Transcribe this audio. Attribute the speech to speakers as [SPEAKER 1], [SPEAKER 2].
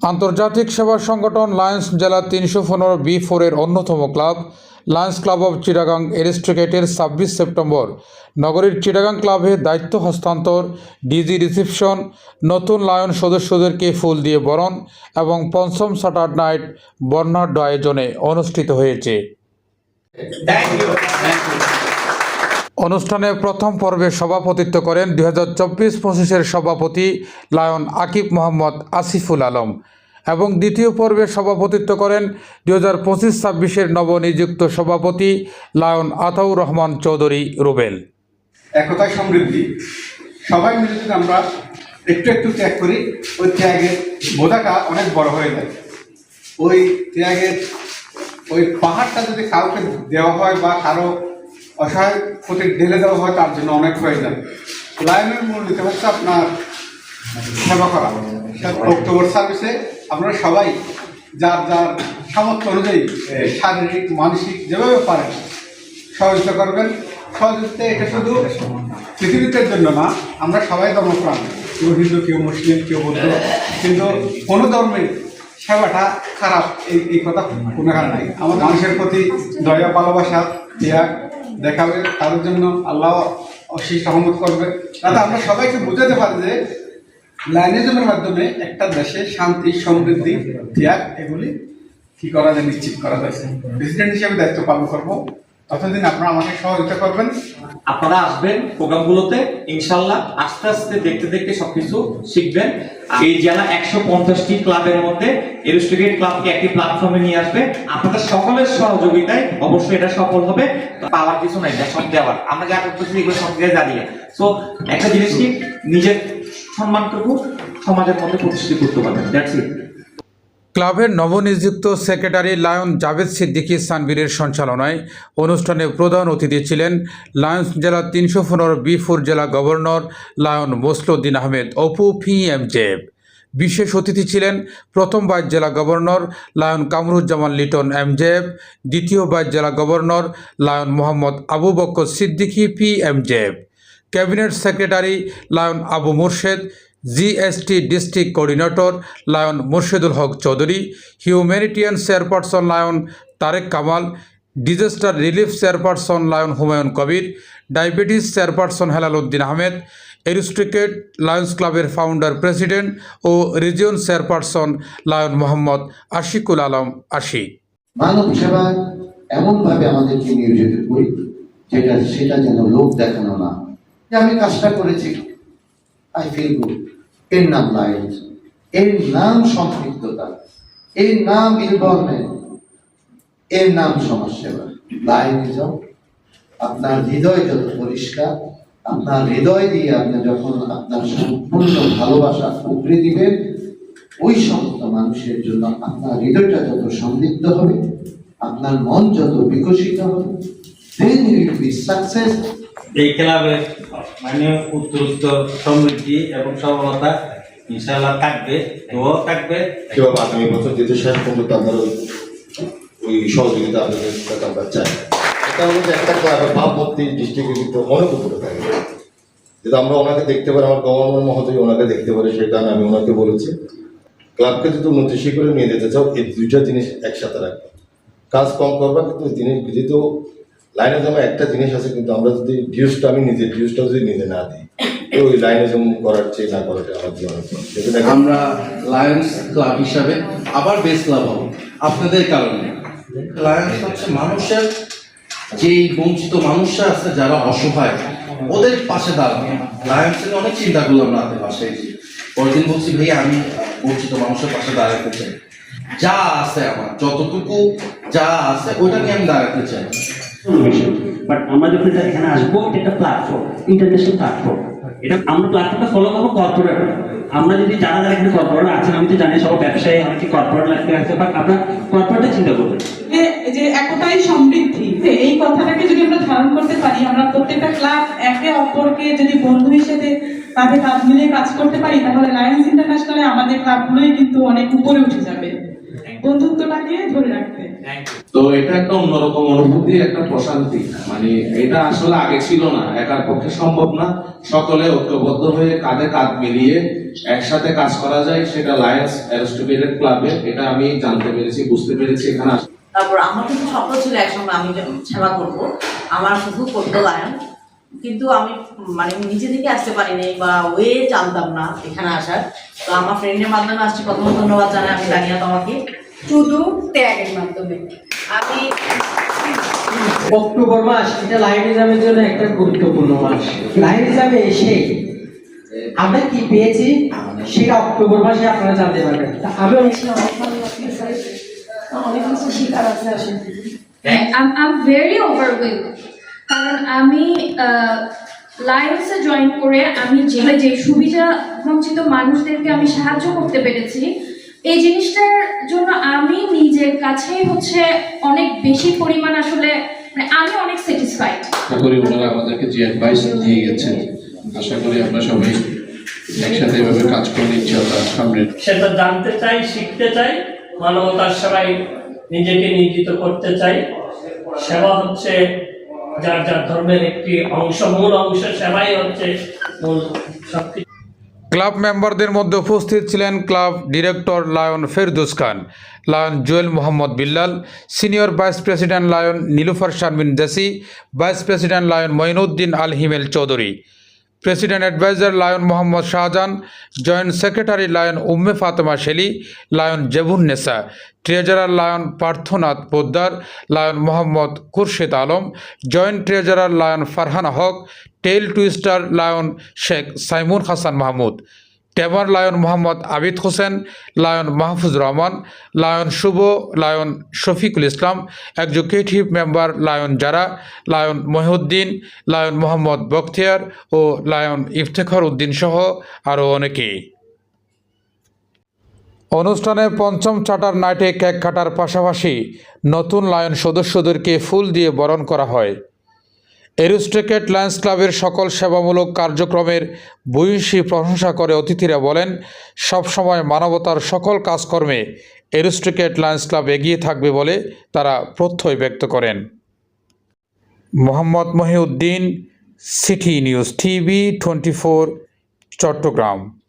[SPEAKER 1] আন্তর্জাতিক সেবা সংগঠন লায়ন্স জেলা তিনশো পনেরো বি ফোরের অন্যতম club, Lions Club of Chittagong এরিস্ট্রিকেটের ছাব্বিশ সেপ্টেম্বর। নগরীর চিটাগাং ক্লাবে দায়িত্ব হস্তান্তর, ডিজি রিসিপশন, নতুন লায়ন সদস্যদেরকে ফুল দিয়ে বরণ এবং পঞ্চম স্যাটার নাইট বর্ণাঢ্য আয়োজনে অনুষ্ঠিত হয়েছে। অনুষ্ঠানে প্রথম পর্বে সভাপতিত্ব করেন দুই হাজার চব্বিশ পঁচিশের সভাপতি লায়ন আকিব মোহাম্মদ আসিফুল আলম এবং দ্বিতীয় পর্বে সভাপতিত্ব করেন দুই হাজার পঁচিশ ছাব্বিশের নবনিযুক্ত সভাপতি লায়ন আতাউর রহমান চৌধুরী রুবেল।
[SPEAKER 2] একতায় সমৃদ্ধি। সবাই মিলে যদি আমরা একটু একটু ত্যাগ করি, ওই ত্যাগের বোঝাটা অনেক বড় হয়ে যায়। ওই ত্যাগের ওই পাহাড়টা যদি কাউকে দেওয়া হয় বা কারও অসহায় প্রতি ঢেলে দেওয়া হয়, তার জন্য অনেক প্রয়োজন লাইনের মূল নীতি হচ্ছে আপনার সেবা করা। অক্টোবর সার্ভিসে আপনারা সবাই যার যার সামর্থ্য অনুযায়ী শারীরিক, মানসিক যেভাবে পারেন, সহযোগিতা করবেন। সহযোগিতা এটা শুধু পৃথিবীতে জন্য না, আমরা সবাই ধর্মপ্রাণ। কেউ হিন্দু, কেউ মুসলিম, কেউ বৌদ্ধ। কিন্তু কোনো ধর্মের সেবাটা খারাপ, এই এই কথা কোনো কারণ নাই। আমাদের মানুষের প্রতি দয়া, ভালোবাসা, ত্যাগ দেখাবে তাদের জন্য আল্লাহ অশেষ সহমত করবে। তাতে আমরা সবাইকে বোঝাতে পারি যে লাইনিজমের মাধ্যমে একটা দেশে শান্তি, সমৃদ্ধি, ত্যাগ, এগুলি কি করা যায়, নিশ্চিত করা যায়। প্রেসিডেন্ট হিসেবে দায়িত্ব পালন করব। ততদিন আপনারা আমাকে সহযোগিতা করবেন,
[SPEAKER 3] আপনারা আসবেন প্রোগ্রামগুলোতে, ইনশাল্লাহ আস্তে আস্তে দেখতে দেখতে সবকিছু শিখবেন। এই জেলা একশো পঞ্চাশটি ক্লাবের মধ্যে এরিস্ট্রিকেট ক্লাবকে একটি প্ল্যাটফর্মে নিয়ে আসবে। আপনাদের সকলের সহযোগিতায় অবশ্যই এটা সফল হবে। পাওয়ার কিছু নাই সব দেওয়ার। আমরা যা করতেছি, এগুলো সব জায়গায় দাঁড়িয়ে সো একটা জিনিস কি? নিজের সম্মানটুকু সমাজের মধ্যে প্রতিষ্ঠিত করতে পারবেন। দ্যাটস ইট
[SPEAKER 1] ক্লাবের নবনিযুক্ত সেক্রেটারি লায়ন জাভেদ সিদ্দিকী সানবীরের সঞ্চালনায় অনুষ্ঠানে প্রধান অতিথি ছিলেন লায়ন্স জেলা তিনশো পনেরো বি ফোর জেলা গভর্নর লায়ন মোসলুদ্দিন আহমেদ, অপু ফি এম জেব বিশেষ অতিথি ছিলেন প্রথম বাইর জেলা governor Lion Kamruzzaman Liton M জেব দ্বিতীয় বাইর জেলা governor Lion Mohammad Abu Bakkar Siddiqui P M জেব cabinet secretary Lion Abu Murshed GST district coordinator Lion Murshedul Haque Chowdhury, humanitarian chairperson Lion Tarek Kamal, disaster relief chairperson Lion Humayun Kabir, diabetes chairperson Helal Uddin Ahmed, aristocrat Lions ক্লাবের founder president ও region chairperson Lion Mohammad Ashikul Alam Ashik.
[SPEAKER 4] মানব সেবা এমন আমাদেরকে নিয়োজিত করি, যেটা সেটা যেন লোক দেখানো না। যে আমি কাজটা করেছি আই ফিল গুড এর নাম লাইন্স এর নাম সম্পৃক্ততা। এর নাম ইনভলভমেন্ট এর নাম সমাজসেবা। লাইনিজম আপনার হৃদয় যত পরিষ্কার, আপনার হৃদয় দিয়ে আপনি যখন আপনার সম্পূর্ণ ভালোবাসা উপরে দিবেন, ওই সমস্ত মানুষের জন্য আপনার হৃদয়টা যত সমৃদ্ধ হবে, আপনার মন যত বিকশিত হবে দেন ইউ বি সাকসেস
[SPEAKER 5] এই ক্লাবের মানে উত্তরোত্তর সমৃদ্ধি এবং সফলতা ইনশাল্লাহ থাকবে। দোয়াও থাকবে।
[SPEAKER 6] এবং আগামী বছর যেহেতু শেষ পর্যন্ত আপনার ওই- সহযোগিতা আপনাদের আমরা চাই। এটা একটা ভাবমূর্তি অনেক উপরে থাকে। যেহেতু আমরা ওনাকে দেখতে পারি, আমার গভর্নর মহোদয় ওনাকে দেখতে পারি সেই কারণে আমি ওনাকে বলেছি। ক্লাবকে যদি উন্নতি শিখরে নিয়ে যেতে চাও, এই দুইটা জিনিস একসাথে রাখবে। কাজ কম করবা, কিন্তু জিনিস যেহেতু লাইনে জমা একটা জিনিস আছে, কিন্তু আমরা যদি ডিউসটা আমি নিজে ডিউসটা যদি নিজে না দিই তো ওই লাইনে জম করার চেয়ে না করাটা আমার জীবনে
[SPEAKER 7] আমরা লায়ন্স ক্লাব হিসাবে আবার বেস ক্লাব হব। আপনাদের কারণে। লায়ন্স হচ্ছে মানুষের যেই বঞ্চিত মানুষরা আছে, যারা অসহায়, ওদের পাশে দাঁড়ানো। লায়ন্স থেকে অনেক চিন্তা করলাম রাতে পাশে পরের দিন বলছি, ভাই, আমি বঞ্চিত মানুষের পাশে দাঁড়াতে চাই। যা আছে আমার যতটুকু যা আছে ওইটা নিয়ে আমি দাঁড়াতে চাই।
[SPEAKER 8] বাট আমরা যখন এটা এখানে আসব এটা একটা প্ল্যাটফর্ম ইন্টারন্যাশনাল প্ল্যাটফর্ম এটা আমরা প্ল্যাটফর্মটা ফলো করব কর্পোরেট আমরা যদি যারা যারা এখানে কর্পোরেট আছেন আমি তো জানি সব ব্যবসায়ী অনেকে কর্পোরেট লাইফে আছে বাট আপনার কর্পোরেটে চিন্তা করবেন।
[SPEAKER 9] যে যে একতাই সমৃদ্ধি এই কথাটাকে যদি আমরা ধারণ করতে পারি আমরা প্রত্যেকটা ক্লাব একে অপরকে যদি বন্ধু হিসেবে কাঁধে কাঁধ মিলিয়ে কাজ করতে পারি তাহলে লায়ন্স ইন্টারন্যাশনালে আমাদের ক্লাবগুলোই কিন্তু অনেক উপরে উঠে যাবে। বন্ধুত্বটাকে ধরে রাখতে।
[SPEAKER 10] তো এটা একটা অন্যরকম অনুভূতি একটা প্রশান্তি। মানে এটা আসলে আগে ছিল না একার পক্ষে সম্ভব না। সকলে ঐক্যবদ্ধ হয়ে কাঁধে কাঁধ মিলিয়ে একসাথে কাজ করা যায় সেটা লায়ন্স ক্লাবে এটা আমি জানতে পেরেছি বুঝতে পেরেছি এখানে
[SPEAKER 11] তারপর আমার কিন্তু স্বপ্ন ছিল একসময় আমি সেবা করব। আমার শুধু করতো লায়ন কিন্তু আমি মানে নিজে থেকে আসতে পারিনি বা ওয়ে জানতাম না এখানে আসার। তো আমার ফ্রেন্ডের মাধ্যমে আসছি। প্রথমে ধন্যবাদ জানাই আমি জানিয়া তোমাকে।
[SPEAKER 12] শুধু ত্যাগের মাধ্যমে।
[SPEAKER 11] আমি
[SPEAKER 13] অক্টোবর মাস এটা লাইনিজমের জন্য একটা গুরুত্বপূর্ণ মাস। লাইনিজমে এসে আমরা কি পেয়েছি? সেটা অক্টোবর মাসে আপনারা জানতে পারবেন। আমি
[SPEAKER 12] অনেক কিছু শিকার আছে আসলে।
[SPEAKER 14] আই এম ভেরি ওভারওয়েলড কারণ আমি লায়ন্সে জয়েন করে আমি যে যে সুবিধা বঞ্চিত মানুষদেরকে আমি সাহায্য করতে পেরেছি এই জিনিসটার জন্য আমি নিজের কাছে হচ্ছে অনেক বেশি পরিমাণ আসলে মানে আমি অনেক স্যাটিসফাইড
[SPEAKER 10] আশা করি ওনারা আমাদেরকে যে অ্যাডভাইস দিয়ে গেছেন আশা করি আমরা সবাই একসাথে এভাবে কাজ করে ইনশাআল্লাহ সামনে
[SPEAKER 8] সেটা জানতে চাই শিখতে চাই মানবতার সেবায় নিজেকে নিয়োজিত করতে চাই। সেবা হচ্ছে যার যার ধর্মের একটি অংশ, মূল অংশ সেবাই হচ্ছে মূল সবকিছু।
[SPEAKER 1] ক্লাব মেম্বারদের মধ্যে উপস্থিত ছিলেন club director Lion Ferdous Khan, Lion Jewel Mohammad Billal, senior vice president Lion Nilufar Sharmin Deshi, vice president Lion Moinuddin Al Himel Chowdhury. President adviser Lion Mohammad Shahjahan joint secretary Lion Umme Fatema Shelly Lion Jebun Nesa treasurer Lion Parthanath Poddar Lion Mohammad Khurshed Alam joint treasurer Lion Farhana Haque tail twister Lion Sheikh Saimun Hasan Mahmud tamer Lion Mohammad Abid Hossain, Lion Mahfuz Rahman, Lion Shuvo, Lion Shafiqul Islam executive member Lion Zara, Lion Mohiuddin, Lion Mohammad Bakhtiar ও Lion Iftekhar Uddin সহ আরও অনেকেই অনুষ্ঠানে পঞ্চম charter নাইটে cake কাটার পাশাপাশি নতুন lion সদস্যদেরকে ফুল দিয়ে বরণ করা হয়। এরোস্টেকেট লায়ন্স ক্লাবের সকল সেবামূলক কার্যক্রমের ভূয়সী প্রশংসা করে অতিথিরা বলেন সবসময় মানবতার সকল কাজকর্মে এরোস্টেকেট লায়ন্স ক্লাব এগিয়ে থাকবে বলে তারা প্রত্যয় ব্যক্ত করেন। Mohammad Mohiuddin, city news TV twenty Chattogram.